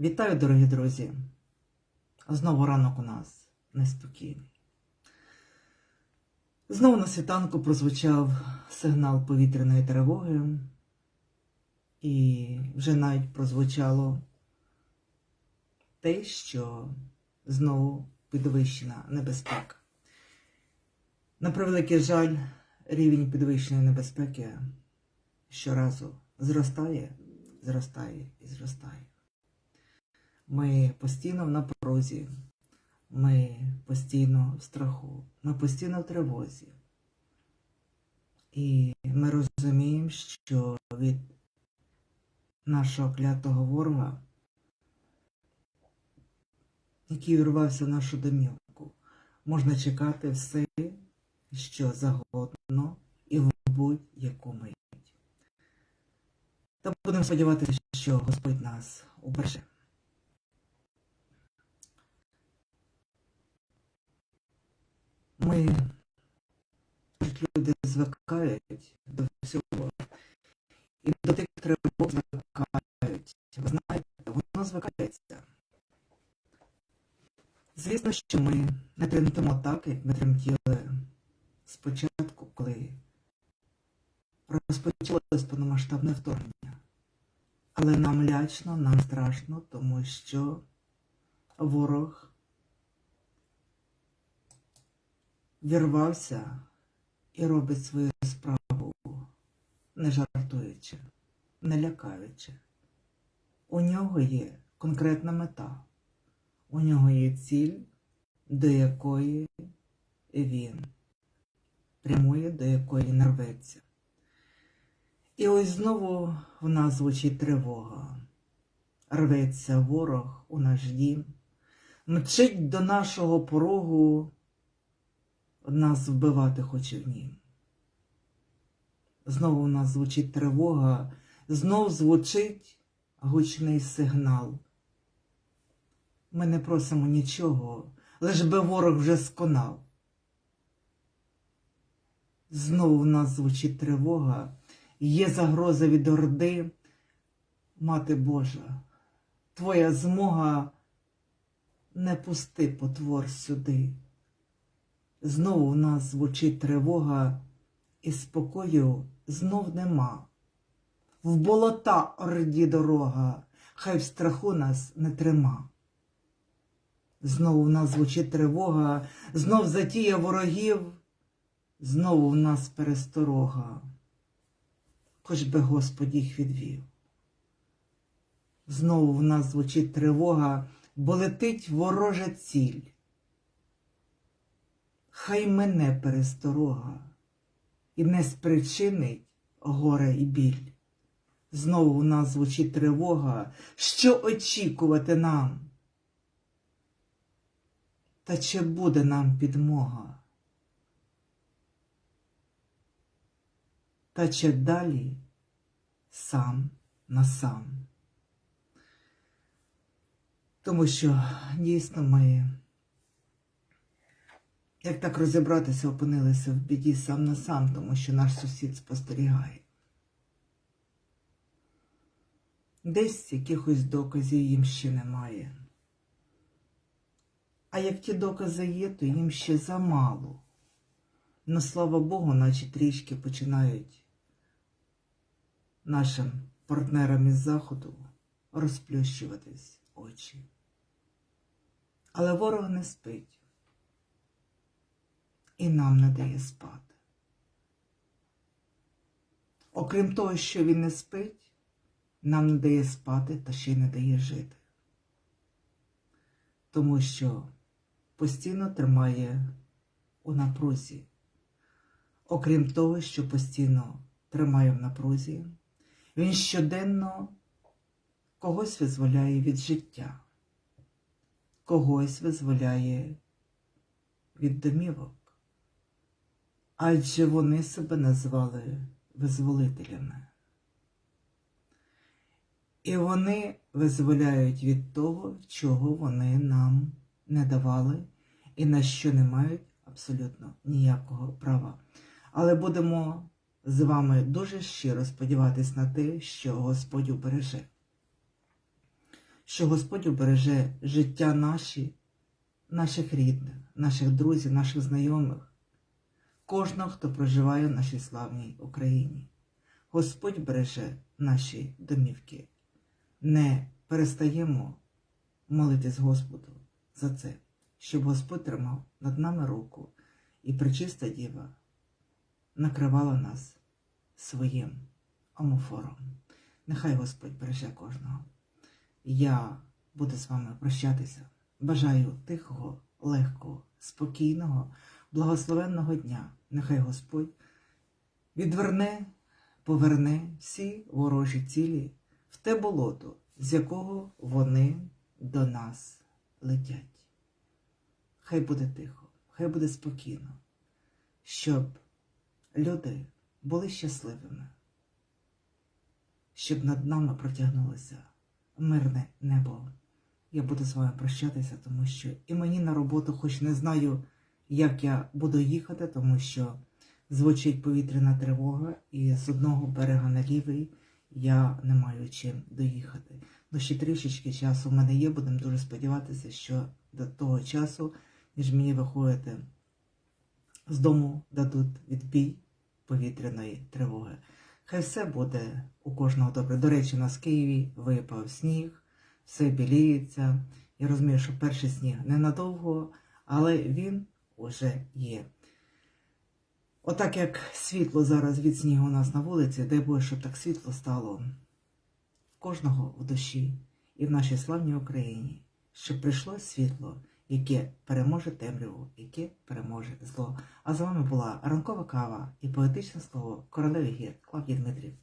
Вітаю, дорогі друзі! Знову ранок у нас неспокійний. Знову на світанку прозвучав сигнал повітряної тривоги, і вже навіть прозвучало те, що знову підвищена небезпека. На превеликий жаль, рівень підвищеної небезпеки щоразу зростає, зростає і зростає. Ми постійно в напрузі, ми постійно в страху, ми постійно в тривозі. І ми розуміємо, що від нашого клятого ворога, який урвався в нашу домівку, можна чекати все, що загодно і в будь-яку мить. Та будемо сподіватися, що Господь нас убереже. Ми люди звикають до всього. І до тих тривог звикають. Ви знаєте, воно звикається. Звісно, що ми не тремтимо так, як ми тремтіли спочатку, коли розпочалось повномасштабне вторгнення. Але нам лячно, нам страшно, тому що ворог вірвався і робить свою справу, не жартуючи, не лякаючи. У нього є конкретна мета, у нього є ціль, до якої він прямує, до якої не рветься. І ось знову в нас звучить тривога. Рветься ворог у наш дім, мчить до нашого порогу нас вбивати хоче в нім. Знову у нас звучить тривога, знов звучить гучний сигнал. Ми не просимо нічого, лиш би ворог вже сконав. Знову в нас звучить тривога, є загроза від орди. Мати Божа, твоя змога не пусти потвор сюди. Знову в нас звучить тривога, і спокою знов нема. В болота орді дорога, хай в страху нас не трима. Знову в нас звучить тривога, знов затія ворогів, знову в нас пересторога, хоч би Господь їх відвів. Знову в нас звучить тривога, бо летить ворожа ціль хай мене пересторога і не спричинить горе і біль. Знову у нас звучить тривога, що очікувати нам? Та чи буде нам підмога? Та чи далі сам на сам? Тому що дійсно ми як так розібратися, опинилися в біді сам на сам, тому що наш сусід спостерігає. Десь якихось доказів їм ще немає. А як ті докази є, то їм ще замало. Ну, слава Богу, наче трішки починають нашим партнерам із Заходу розплющуватись очі. Але ворог не спить і нам не дає спати. Окрім того, що він не спить, нам не дає спати та ще й не дає жити. Тому що постійно тримає у напрузі. Окрім того, що постійно тримає в напрузі, він щоденно когось визволяє від життя, когось визволяє від домівок адже вони себе назвали визволителями. І вони визволяють від того, чого вони нам не давали і на що не мають абсолютно ніякого права. Але будемо з вами дуже щиро сподіватись на те, що Господь убереже. що Господь убереже життя наші, наших рідних, наших друзів, наших знайомих, кожного, хто проживає в нашій славній Україні. Господь береже наші домівки. Не перестаємо молитись Господу за це, щоб Господь тримав над нами руку і причиста діва накривала нас своїм омофором. Нехай Господь береже кожного. Я буду з вами прощатися. Бажаю тихого, легкого, спокійного, благословенного дня. Нехай Господь відверне, поверне всі ворожі цілі в те болото, з якого вони до нас летять. Хай буде тихо, хай буде спокійно, щоб люди були щасливими, щоб над нами протягнулося мирне небо. Я буду з вами прощатися, тому що і мені на роботу, хоч не знаю, як я буду їхати, тому що звучить повітряна тривога, і з одного берега на лівий я не маю чим доїхати. Ну, ще трішечки часу в мене є, будемо дуже сподіватися, що до того часу, ніж мені виходити з дому, дадуть відбій повітряної тривоги. Хай все буде у кожного добре. До речі, у нас в Києві випав сніг, все біліється. Я розумію, що перший сніг ненадовго, але він уже є. Отак як світло зараз від снігу у нас на вулиці, дай Боже, щоб так світло стало в кожного в душі і в нашій славній Україні, щоб прийшло світло, яке переможе темряву, яке переможе зло. А з вами була ранкова кава і поетичне слово королеви гір Клавдій Дмитрів.